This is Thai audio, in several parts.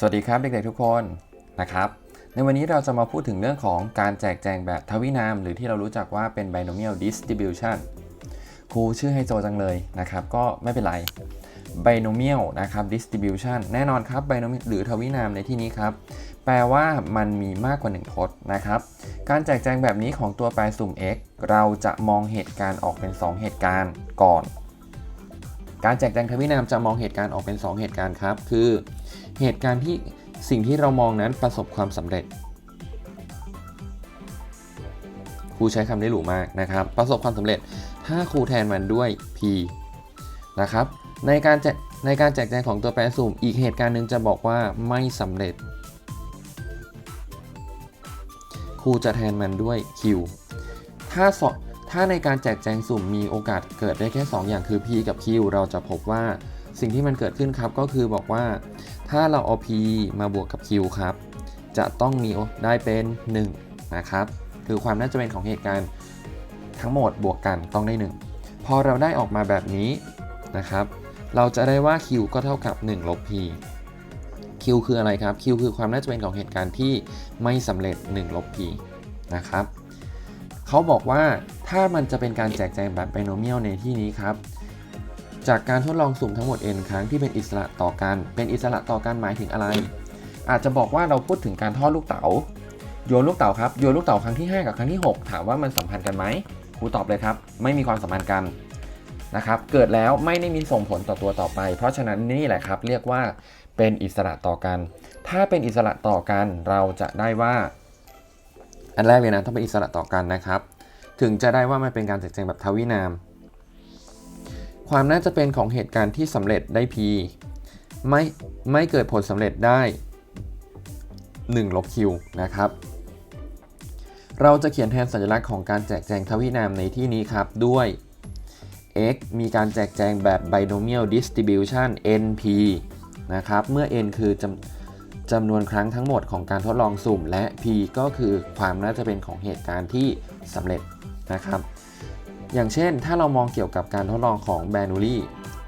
สวัสดีครับเด็กๆทุกคนนะครับ ในวันนี้เราจะมาพูดถึงเรื่องของการแจกแจงแบบทวินาม หรือที่เรารู้จักว่าเป็น binomial distribution ครูชื่อให้โจจังเลยนะครับ ก็ไม่เป็นไร binomial นะครับ distribution แน่นอนครับ binomial หรือทวินามในที่นี้ครับ แปลว่ามันมีมากกว่า 1 พจน์นะครับ การแจกแจงแบบนี้ของตัวแปรสุ่ม x เราจะมองเหตุการณ์ออกเป็น 2 เหตุการณ์ก่อน การแจกแจงทวินามจะมองเหตุการณ์ออกเป็น 2 เหตุการณ์ครับ คือเหตุการณ์ที่สิ่งที่เรามองนั้นประสบความสำเร็จครูใช้คำได้หรูมากนะครับ ประสบความสำเร็จถ้าครูแทนมันด้วย p นะครับในการแจกในการแจกแจงของตัวแปรสุ่มอีกเหตุการณ์หนึ่งจะบอกว่าไม่สำเร็จครูจะแทนมันด้วย q ถ้าสอ ถ้าในการแจกแจงสุ่มมีโอกาสเกิดได้แค่ 2 อย่างคือ p กับ q เราจะพบว่าสิ่งที่มันเกิดขึ้นครับก็คือบอกว่า ถ้าเราเอา p มาบวกกับ q ครับ จะต้องมีได้เป็น 1 นะครับ คือความน่าจะเป็นของเหตุการณ์ทั้งหมดบวกกันต้องได้ 1 พอเราได้ออกมาแบบนี้นะครับ เราจะได้ว่า q ก็เท่ากับ 1 ลบ p q คืออะไรครับ q คือความน่าจะเป็นของเหตุการณ์ที่ไม่สำเร็จ 1 ลบ p นะครับ เขาบอกว่าถ้ามันจะเป็นการแจกแจงแบบ binomial ในที่นี้ครับ จากการทดลองสุ่มทั้งหมด n ครั้งที่เป็นอิสระต่อกัน เป็นอิสระต่อกันหมายถึงอะไร อาจจะบอกว่าเราพูดถึงการทอดลูกเต๋าโยนลูกเต๋าครับโยนลูกเต๋าครั้งที่ 5 กับครั้งที่ 6 ถามว่ามันสัมพันธ์กันไหมครูตอบเลยครับ ไม่มีความสัมพันธ์กันนะครับเกิดแล้วไม่ได้มีส่งผลต่อตัวต่อไป เพราะฉะนั้นนี่แหละครับ เรียกว่าเป็นอิสระต่อกัน ถ้าเป็นอิสระต่อกันเราจะได้ว่า อันแรกเลยนะต้องเป็นอิสระต่อกันนะครับ ถึงจะได้ว่ามันเป็นการแจกแจงแบบทวินาม ความน่าจะเป็นของเหตุการณ์ที่สำเร็จได้ p ไม่ไม่เกิดผลสำเร็จได้1ลบ q นะครับเราจะเขียนแทนสัญลักษณ์ของการแจกแจงทวินามในที่นี้ครับ ด้วย x มีการแจกแจงแบบ binomial distribution np นะครับ เมื่อ n คือจำ จำนวนครั้งทั้งหมดของการทดลองสุ่ม และ p ก็คือความน่าจะเป็นของเหตุการณ์ที่สำเร็จนะครับ อย่างเช่น ถ้าเรามองเกี่ยวกับการทดลองของแบนูลี่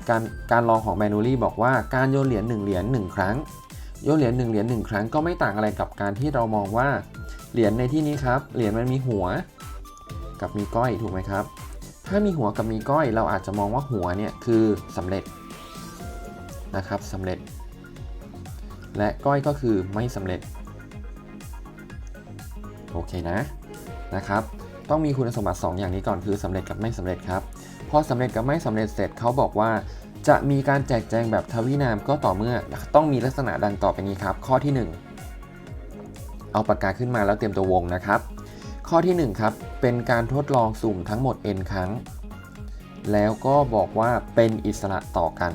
การการลองของแบนูลี่บอกว่าการโยนเหรียญ1เหรียญ1ครั้งโยนเหรียญ1เหรียญ1ครั้งก็ไม่ต่างอะไรกับการที่เรามองว่าเหรียญในที่นี้ครับเหรียญมันมีหัว กับมีก้อยถูกไหมครับ ถ้ามีหัวกับมีก้อย เราอาจจะมองว่าหัวเนี่ยคือสำเร็จนะครับสำเร็จ และก้อยก็คือไม่สำเร็จ โอเคนะนะครับ ต้องมีคุณสมบัติ 2 อย่างนี้ก่อนคือสำเร็จกับไม่สำเร็จครับ พอสำเร็จกับไม่สำเร็จเสร็จเขาบอกว่า จะมีการแจกแจงแบบทวินามก็ต่อเมื่อต้องมีลักษณะดังต่อไปนี้ครับ ข้อที่ 1 เอาปากกาขึ้นมาแล้วเตรียมตัววงนะครับ ข้อที่ 1 ครับ เป็นการทดลองสุ่มทั้งหมด n ครั้ง แล้วก็บอกว่าเป็นอิสระต่อกัน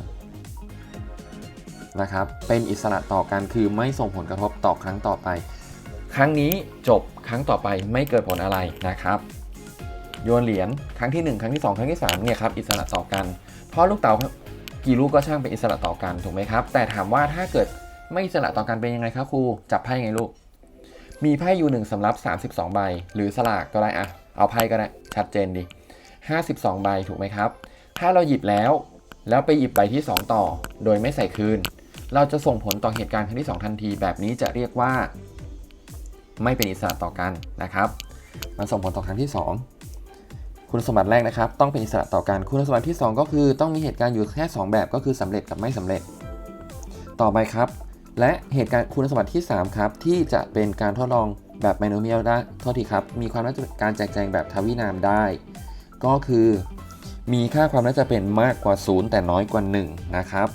นะครับ เป็นอิสระต่อกันคือไม่ส่งผลกระทบต่อครั้งต่อไป ครั้งนี้จบครั้งต่อไปไม่เกิดผลอะไรนะครับ โยนเหรียญครั้งที่ 1 ครั้งที่ 2 ครั้งที่3เนี่ยครับอิสระต่อกันเพราะลูกเต๋ากี่ลูกก็ช่างเป็นอิสระต่อกันถูกไหมครับ แต่ถามว่าถ้าเกิดไม่อิสระต่อกันเป็นยังไงครับครูจับไพ่ไงลูก มีไพ่อยู่หนึ่งสำรับ 32 ใบ หรือสลากก็ได้อะเอาไพ่ก็ได้ชัดเจนดี52 ใบถูกไหมครับ ถ้าเราหยิบแล้ว แล้วไปหยิบใบที่ 2 ต่อ โดยไม่ใส่คืน เราจะส่งผลต่อเหตุการณ์ครั้งที่ 2 ทันที แบบนี้จะเรียกว่า ไม่เป็นอิสระต่อกันนะครับ มันส่งผลต่อครั้งที่ 2 คุณสมบัติแรกนะครับ ต้องเป็นอิสระต่อกันคุณสมบัติที่ 2 ก็คือต้องมีเหตุการณ์อยู่แค่ 2 แบบก็คือสำเร็จกับไม่สำเร็จ ต่อไปครับ และเหตุการณ์คุณสมบัติที่ 3 ครับ ที่จะเป็นการทดลองแบบไมโนเมียลได้โทษทีครับ มีความน่าจะการแจกแจงแบบทวินามได้ ก็คือ มีค่าความน่าจะเป็นมากกว่า 0 แต่น้อยกว่า 1 นะครับ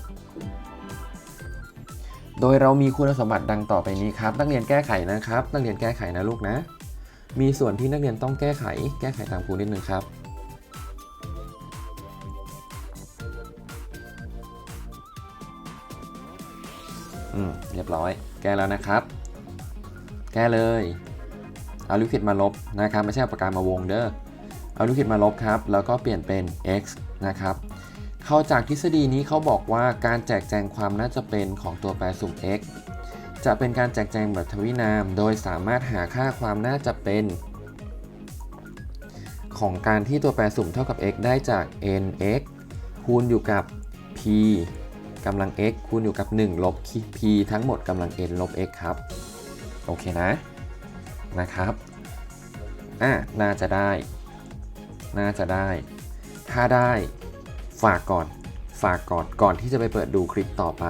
โดยเรามีคุณสมบัติดังต่อไปนี้ครับ นักเรียนแก้ไขนะครับ นักเรียนแก้ไขนะลูกนะ มีส่วนที่นักเรียนต้องแก้ไข แก้ไขตามครูนิดนึงครับอืมเรียบร้อย แก้แล้วนะครับ แก้เลยเอาลิควิดมาลบนะครับ ไม่ใช่ปากกามาวงเด้อเอาลิควิดมาลบครับ แล้วก็เปลี่ยนเป็น x นะครับ เข้าจากทฤษฎีนี้เขาบอกว่าการแจกแจงความน่าจะเป็นของตัวแปรสุ่ม x จะเป็นการแจกแจงแบบทวินาม โดยสามารถหาค่าความน่าจะเป็นของการที่ตัวแปรสุ่มเท่ากับ x ได้จาก nx คูณอยู่กับ p กำลัง x คูณอยู่กับ 1 ลบ p ทั้งหมดกำลัง n ลบ x ครับ โอเคนะ นะครับ อะ น่าจะได้ น่าจะได้ ถ้าได้ ฝากก่อน ฝากก่อน ก่อนที่จะไปเปิดดูคลิปต่อไป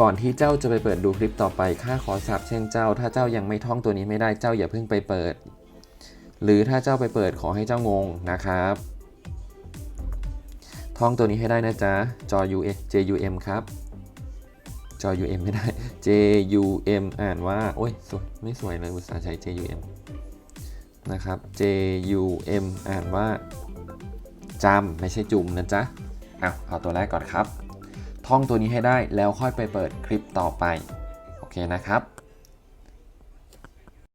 ก่อนที่เจ้าจะไปเปิดดูคลิปต่อไป ข้าขอสาบแช่งเจ้า ถ้าเจ้ายังไม่ท่องตัวนี้ไม่ได้ เจ้าอย่าเพิ่งไปเปิด หรือถ้าเจ้าไปเปิดขอให้เจ้างงนะครับ ท่องตัวนี้ให้ได้นะจ๊ะ จอ U S J U M ครับ จอ U M ไม่ได้ J U M อ่านว่า โอ้ย สวย ไม่สวยเลย อุตส่าห์ใช้ J U M นะครับ J U M อ่านว่า จำไม่ใช่จุ่มนะจ๊ะเอาเอาตัวแรกก่อนครับ ท่องตัวนี้ให้ได้แล้วค่อยไปเปิดคลิปต่อไป โอเคนะครับ